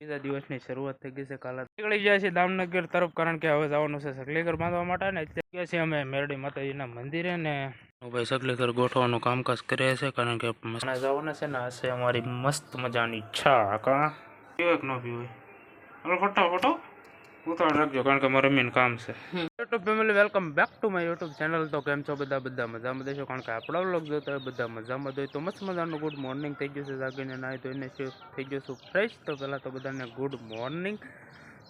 દિવસની શરૂઆત થઈ ગઈ છે. કાલા નીકળી ગયા છે દામનગર તરફ, કારણ કે હવે જવાનું છે સકલેકર બાંધવા માટે ને ગયા છીએ અમે મેરડી માતાજીના મંદિરે ને ભાઈ સકલેકર ગોઠવાનું કામકાજ કરે છે, કારણ કે જવાના છે ને હશે અમારી મસ્ત મજાની ઈચ્છા કા પીવે કે ન પીવે photo ફટાફટો back to my YouTube channel તો કેમ છો બધા? બધા મજામાં દેશો બધા મજામાં જ હોય. તો મસ્ત ગુડ મોર્નિંગ થઈ ગયું છે જાગીને. નાહી ધોઈને થઈ ગયો છું ફ્રેશ તો પહેલાં તો બધાને ગુડ મોર્નિંગ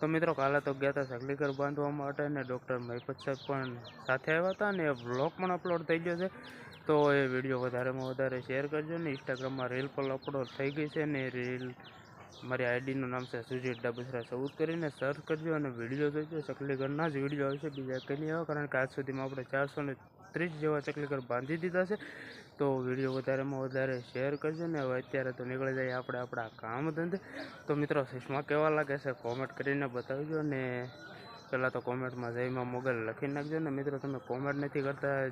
તો મિત્રો, કાલે તો ગયા હતા સગલીકર બાંધવા માટે ને ડૉક્ટર મહિપત સાહેબ પણ સાથે આવ્યા હતા ને એ વ્લોગ પણ અપલોડ થઈ ગયો છે. તો એ વીડિયો વધારેમાં વધારે શેર કરજો ને. ઇન્સ્ટાગ્રામમાં રીલ પણ અપલોડ થઈ ગઈ છે ને રીલ મારી આઈડીનું નામ છે સુજીત ડાબસરા. સૌદ કરીને સર્ચ કરજો અને વીડિયો જોજો. ચકલીઘરના જ વીડિયો આવશે. બીજા કંઈ નહીં આવે, કારણ કે આજ સુધીમાં આપણે ચારસો ને ત્રીસ જેવા ચકલીઘર બાંધી દીધા છે. તો વીડિયો વધારેમાં વધારે શેર કરજો ને હવે અત્યારે તો નીકળી જાય આપણે આપણા કામ ધંધે. તો મિત્રો, સુષ્મા કેવા લાગે છે? કોમેન્ટ કરીને બતાવજો ને પહેલાં તો કોમેન્ટમાં જયમાં મોગલ લખી નાખજો ને. મિત્રો, તમે કોમેન્ટ નથી કરતા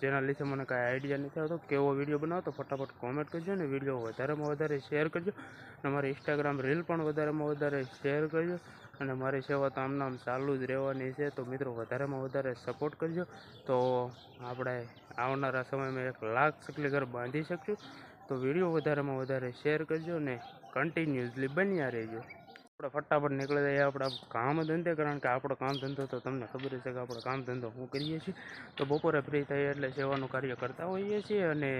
જેના લીધે મને કાંઈ આઈડિયા નથી આવતો. કેવો વીડિયો બનાવો તો ફટાફટ કોમેન્ટ કરજો ને વીડિયો વધારેમાં વધારે શેર કરજો. અને મારી ઇન્સ્ટાગ્રામ રીલ પણ વધારેમાં વધારે શેર કરજો. અને મારી સેવા તો આમ ચાલુ જ રહેવાની છે. તો મિત્રો, વધારેમાં વધારે સપોર્ટ કરજો. તો આપણે આવનારા સમયમાં એક લાખ સકલી ઘર બાંધી શકશું. તો વીડિયો વધારેમાં વધારે શેર કરજો ને કન્ટિન્યુઅસલી બન્યા રહેજો. આપણે ફટાફટ નીકળી જઈએ, આપણા કામ ધંધે કારણ કે આપણો કામ ધંધો તો તમને ખબર છે કે આપણો કામ ધંધો હું કરીએ છીએ. તો બપોરે ફ્રી થઈએ એટલે સેવાનું કાર્ય કરતા હોઈએ છીએ અને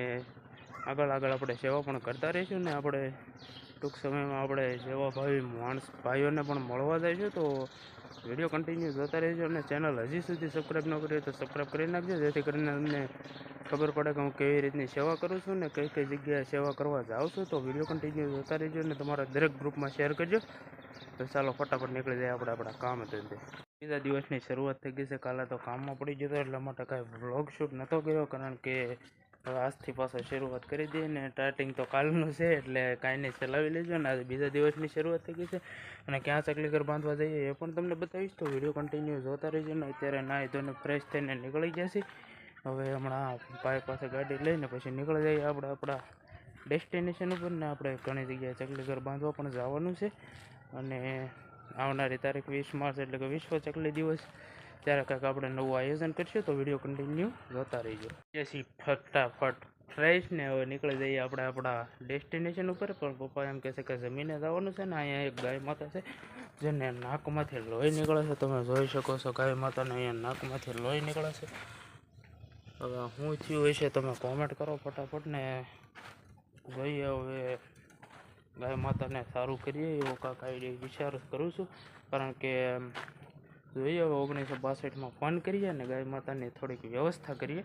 આગળ આગળ આપણે સેવા પણ કરતા રહીશું ને આપણે ટૂંક સમયમાં આપણે સેવા ભાવી માણસ ભાઈઓને પણ મળવા જઈશું. તો વીડિયો કન્ટિન્યુ જોતા રહેજો અને ચેનલ હજી સુધી સબસ્ક્રાઈબ ન કરી તો સબસ્ક્રાઈબ કરી નાખજો, જેથી કરીને તમને ખબર પડે કે હું કેવી રીતની સેવા કરું છું ને કઈ કઈ જગ્યાએ સેવા કરવા જાઉં છું. તો વીડિયો કન્ટિન્યુ જોતા રહેજો અને તમારા દરેક ગ્રુપમાં શેર કરજો. તો ચાલો ફટાફટ નીકળી જાય આપણે આપણા કામ ધંધે બીજા દિવસની શરૂઆત થઈ ગઈ છે. કાલે તો કામમાં પડી જતો એટલા માટે કાંઈ વ્લોગ શૂટ નહોતો કર્યો, કારણ કે આજથી પાછો શરૂઆત કરી દઈએ ને સ્ટાર્ટિંગ તો કાલનું છે એટલે કાંઈ નહીં ચલાવી લેજો ને. આજે બીજા દિવસની શરૂઆત થઈ ગઈ છે અને ક્યાં ચકલીકર બાંધવા જઈએ એ પણ તમને બતાવીશ. તો વીડિયો કન્ટિન્યુ જોતા રહેજો ને. અત્યારે નાહી ધોઈને ફ્રેશ થઈને નીકળી જશે હવે હમણાં ભાઈ પાસે ગાડી લઈને પછી નીકળી જઈએ આપણે આપણા ડેસ્ટિનેશન ઉપર ને. આપણે ઘણી જગ્યાએ ચકલીઘર બાંધવા પણ જવાનું છે. અને આવનારી તારીખ વીસ માર્ચ એટલે કે વિશ્વ ચકલી દિવસ, ત્યારે કાંઈક આપણે નવું આયોજન કરીશું તો વીડિયો કન્ટિન્યુ જોતા રહીજો. જેસી ફટાફટ ફ્રેશ ને હવે નીકળી જઈએ આપણે આપણા ડેસ્ટિનેશન ઉપર, પણ પપ્પા એમ કહેશે કે જમીને જવાનું છે ને, અહીંયા એક ગાય માતા છે, જેને નાકમાંથી લોહી નીકળે છે. તમે જોઈ શકો છો ગાય માતાને અહીંયા નાકમાંથી લોહી નીકળે છે. હવે શું થયું હશે તમે કોમેન્ટ કરો ફટાફટ ને. જોઈએ હવે ગાય માતાને સારું કરીએ એવો કાંક આઈડિયા વિચાર કરું છું. કારણ કે જોઈએ હવે ઓગણીસો બાસઠમાં ફોન કરીએ અને ગાય માતાની થોડીક વ્યવસ્થા કરીએ.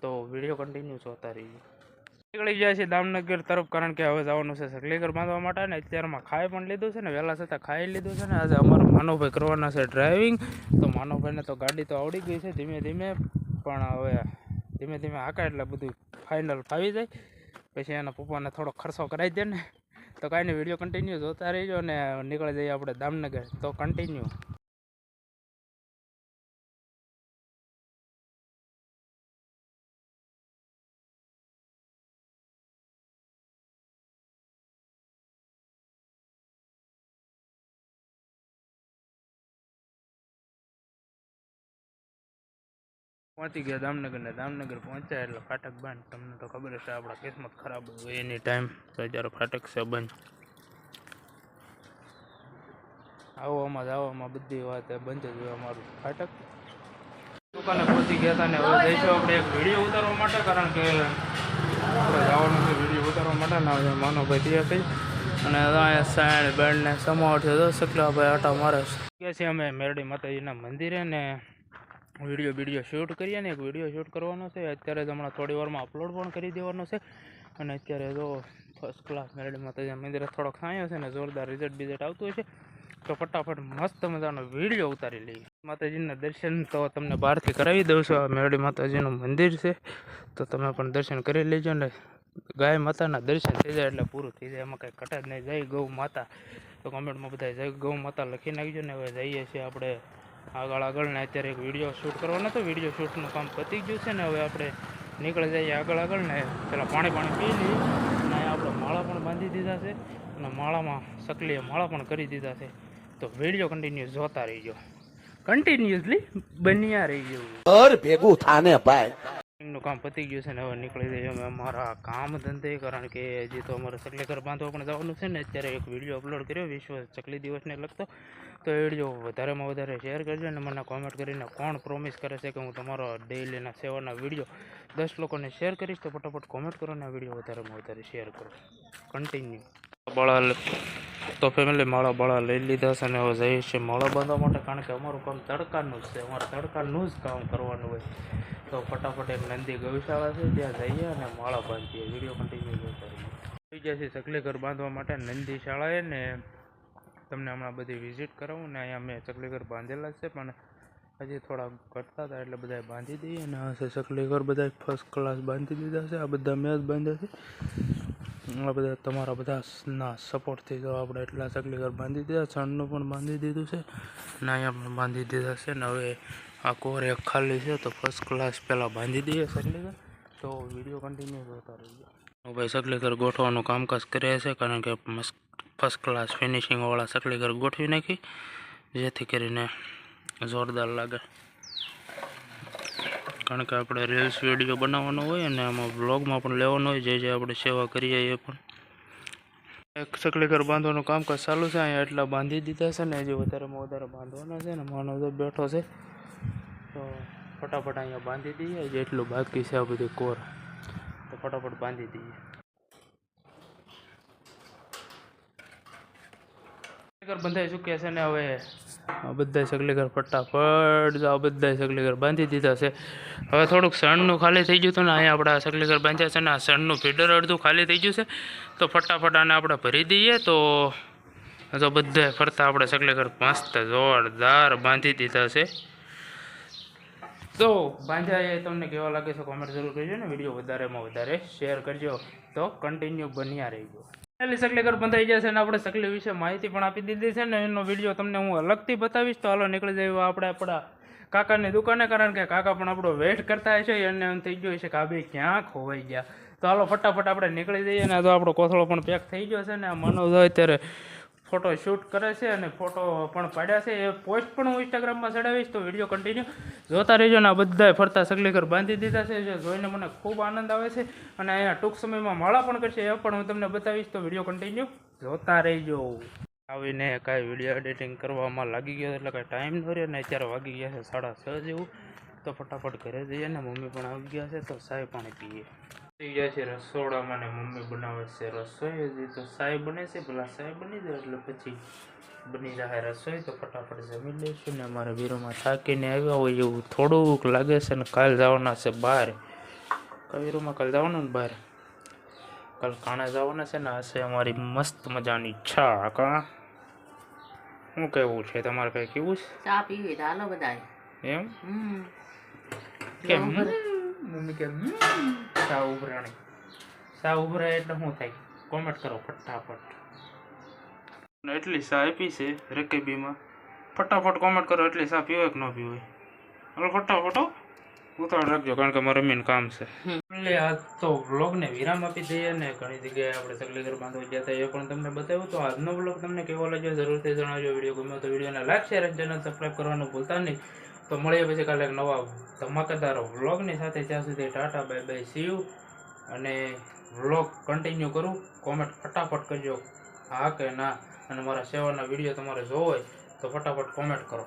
તો વીડિયો કન્ટિન્યુ જોતા રહીએ. નીકળી ગયા છે દામનગર તરફ કારણ કે હવે જવાનું છે સકલીગર બાંધવા માટે ને અત્યારમાં ખાઈ પણ લીધું છે ને વહેલા છતાં ખાઈ લીધું છે ને આજે અમારો માનવભાઈ કરવાના છે ડ્રાઇવિંગ તો માનવભાઈને તો ગાડી તો આવડી ગઈ છે ધીમે ધીમે, પણ હવે ધીમે ધીમે હાકા એટલે બધું ફાઇનલ ફાવી જાય. પછી એના પપ્પાને થોડો ખર્ચો કરાવી દે ને. તો કાંઈ વીડિયો કન્ટિન્યુ જોતા રહીજો અને નીકળી જઈએ આપણે દામનગર. તો કન્ટિન્યુ પહોંચી ગયા દામનગર ને દામનગર પહોંચ્યા એટલે ફાટક બંધ. તમને તો ખબર છે આપણા કિસ્મત ખરાબ હોય એની ટાઈમ તો જ્યારે ફાટક છે બંધ. આવવામાં જવામાં બધી વાત બંધ જ હોય અમારું ફાટક. દુકાને પહોંચી ગયા હતા ને હવે જઈશું આપણે એક વીડિયો ઉતારવા માટે, કારણ કે આપણે જવાનું છે વીડિયો ઉતારવા માટે ને હવે માનવભાઈ તૈયાર થઈ. અને અહીંયા સાયણ બેન્ડ ને સમાવટ છે તો સકલાભાઈ આટા મારે. ગયા છીએ અમે મેરડી માતાજીના મંદિરે ને વીડિયો વીડિયો શૂટ કરીએ ને એક વીડિયો શૂટ કરવાનો છે. અત્યારે જ હમણાં થોડી વારમાં અપલોડ પણ કરી દેવાનો છે. અને અત્યારે જો ફર્સ્ટ ક્લાસ મેરડી માતાજી મંદિરે થોડોક સાયો છે ને જોરદાર રિઝલ્ટ બિઝલ્ટ આવતું છે. તો ફટાફટ મસ્ત મજાનો વીડિયો ઉતારી લઈએ. માતાજીના દર્શન તો તમને બહારથી કરાવી દઉં છું. આ મેરડી માતાજીનું મંદિર છે. તો તમે પણ દર્શન કરી લેજો ને ગાય માતાના દર્શન થઈ જાય એટલે પૂરું થઈ જાય. એમાં કંઈ કટા જ નહીં. જય ગૌ માતા. તો કમેન્ટમાં બધા જય ગૌ માતા લખી નાખજો ને હવે જઈએ છીએ આપણે આગળ આગળ ને અત્યારે એક વીડિયો શૂટ કરવાનો હતો. વીડિયો શૂટનું કામ પતી ગયું છે ને હવે આપણે નીકળી જઈએ આગળ આગળ ને પેલા પાણી પાણી પી લઈએ અને આપણે માળા પણ બાંધી દીધા છે અને માળામાં સકલીએ માળા પણ કરી દીધા છે. તો વીડિયો કન્ટિન્યુ જોતા રહીજો. કન્ટિન્યુઅસલી બન્યા રહીજો. ઘર ભેગું થાને ભાઈ. કામ પતી ગયું છે ને હવે નીકળી જઈએ અમે અમારા કામ ધંધે, કારણ કે હજી તો અમારે ચકલી ઘર બાંધવા પણ જવાનું છે ને, અત્યારે એક વીડિયો અપલોડ કર્યો, વિશ્વ ચકલી દિવસને લગતો. તો એ વીડિયો વધારેમાં વધારે શેર કરજો અને મને કોમેન્ટ કરીને કોણ પ્રોમિસ કરે છે કે હું તમારો ડેઈલીના સેવાના વીડિયો દસ લોકોને શેર કરીશ તો ફટાફટ કોમેન્ટ કરો અને આ વીડિયો વધારેમાં વધારે શેર કરો. કન્ટિન્યુ બળા તો ફેમિલી માળા બળા લઈ લીધા છે અને હવે જઈએ છીએ માળા બાંધવા માટે, કારણ કે અમારું કામ તડકાનું જ છે. અમારે તડકાનું જ કામ કરવાનું હોય. તો ફટાફટ એક નંદી ગૌશાળા છે, ત્યાં જઈએ અને માળા બાંધીએ. વીડિયો કન્ટિન્યુ જોતા રહીએ થઈ ગયા છે ચકલી ઘર બાંધવા માટે નંદી શાળાએ ને તમને હમણાં બધી વિઝિટ કરાવું ને અહીંયા મેં ચકલી ઘર બાંધેલા છે, પણ હજી થોડા ઘટતા હતા એટલે બધાએ બાંધી દઈએ અને હશે ચકલી ઘર બધા ફર્સ્ટ ક્લાસ બાંધી દીધા છે. આ બધા મેં જ બાંધ્યા છે. આ બધા તમારા બધાના સપોર્ટથી તો આપણે એટલા ચકલી ઘર બાંધી દીધા, છણનું પણ બાંધી દીધું છે અને અહીંયા પણ બાંધી દીધા છે ને હવે આ કોર એક ખાલી છે તો ફર્સ્ટ ક્લાસ પહેલાં બાંધી દઈએ ચકલી ઘર તો વીડિયો કન્ટિન્યુ જોતા રહીએ ભાઈ ચકલી ઘર ગોઠવાનું કામકાજ કરે છે કારણ કે ફર્સ્ટ ક્લાસ ફિનિશિંગવાળા ચકલી ઘર ગોઠવી નાખી, જેથી કરીને જોરદાર લાગે. કારણ કે આપણે રીલ્સ વીડિયો બનાવવાનો હોય અને આમાં બ્લોગમાં પણ લેવાનો હોય, જે જે આપણે સેવા કરીએ એ પણ. એક ચકલી ઘર બાંધવાનું કામકાજ ચાલુ છે, અહીંયા એટલા બાંધી દીધા છે ને હજી વધારેમાં વધારે બાંધવાના છે ને માનવ બેઠો છે. તો ફટાફટ અહીંયા બાંધી દઈએ. જેટલું બાકી છે આ બધી કોર, તો ફટાફટ બાંધી દઈએ. બંધાઈ ચૂક્યા છે ને હવે? આ બધા સગલીઘર ફટાફટ આ બધા સગલીઘર બાંધી દીધા છે. હવે થોડુંક સણનું ખાલી થઈ ગયું હતું ને, અહીંયા આપણે સગલીઘર બાંધ્યા છે ને, આ સણનું ફીડર અડધું ખાલી થઈ ગયું છે. તો ફટાફટ આને આપણે ભરી દઈએ, તો તો બધા ફરતા આપણે સગલીઘર મસ્ત જોરદાર બાંધી દીધા છે. તો ભાંજા એ તમને કેવા લાગે છે કોમેન્ટ જરૂર કરજો ને. વીડિયો વધારેમાં વધારે શેર કરજો. તો કન્ટિન્યુ બન્યા રહેજો. સકલી ઘર બંધાઈ જશે અને આપણે સકલી વિશે માહિતી પણ આપી દીધી છે ને. એનો વીડિયો તમને હું અલગથી બતાવીશ. તો હાલો નીકળી જાય આપણે આપણા કાકાની દુકાને. કારણ કે કાકા પણ આપણો વેટ કરતા હશે અને એમ થઈ ગયું છે કે આ બે ક્યાં ખોવાઈ ગયા. તો હાલો ફટાફટ આપણે નીકળી જઈએ ને. તો આપણો કોથળો પણ પેક થઈ ગયો છે ને. આ મનોજ હોય ત્યારે ફોટો શૂટ કરે છે અને ફોટો પણ પાડ્યા છે. એ પોસ્ટ પણ હું ઇન્સ્ટાગ્રામમાં ચડાવીશ, તો વીડિયો કન્ટિન્યુ જોતા રહેજો ને આ બધાએ ફરતા સગલી ઘર બાંધી દીધા છે, જે જોઈને મને ખૂબ આનંદ આવે છે અને અહીંયા ટૂંક સમયમાં માળા પણ કરશે, એ પણ હું તમને બતાવીશ, તો વીડિયો કન્ટિન્યુ જોતા રહેજો. આવીને કાંઈ વીડિયો એડિટિંગ કરવામાં લાગી ગયો એટલે કાંઈ ટાઈમ ન રહ્યો ને અત્યારે વાગી ગયા છે સાડા છ જેવું. તો ફટાફટ ઘરે જઈએ ને મમ્મી પણ આવી ગયા છે, તો સાહેબ પાણી પીએ. થઈ જાય છે રસોડામાં ને મમ્મી બનાવે છે રસોઈ હજી તો સાય બને છે પેલા સાય બની જાય એટલે પછી બની જાય રસોઈ તો ફટાફટ જમી લઈશું ને અમારા વીરોમાં થાકીને આવ્યા હોય એવું થોડુંક લાગે છે ને કાલ જવાના છે બહાર. કવિરોમાં વીરોમાં કાલ જવાનું ને બહાર? કાલ કાણે જવાના છે ને હશે અમારી મસ્ત મજાની ઈચ્છા કા શું કહેવું છે? તમારે કઈ કેવું ચા પીવી હાલો બધાય. છે એમ કેમ? મમ્મી કે સાવ ઉભરાણી. સાવ ઉભરાય એટલે શું થાય? કોમેન્ટ કરો ફટાફટ. એટલી સા આપી છે રેકેબીમાં. ફટાફટ કોમેન્ટ કરો એટલી સા પીવાય કે ન પીવાય. હવે ફટાફટ. ઉતાવળ રાખજો કારણ કે મારે મેન કામ છે. એટલે આજ તો વ્લોગને વિરામ આપી દઈએ ને ઘણી જગ્યાએ આપણે તકલી ઘર બાંધવા ગયા હતા એ પણ તમને બતાવ્યું. તો આજનો વ્લોગ તમને કેવો લાગ્યો જરૂરથી જણાવજો. વીડિયો ગમ્યો તો વિડીયોને લાઈક શેર અને ચેનલ સબસ્ક્રાઈબ કરવાનું ભૂલતા નહીં. તો મળીએ પછી કાલે નવા ધમાકેદાર વ્લોગની સાથે જ્યાં સુધી ta-ta, bye bye see you અને વ્લોગ કન્ટિન્યુ કરું કોમેન્ટ ફટાફટ કરજો. હા કે ના? અને મારા સેવાના વીડિયો તમારે જોવો હોય તો ફટાફટ કોમેન્ટ કરો.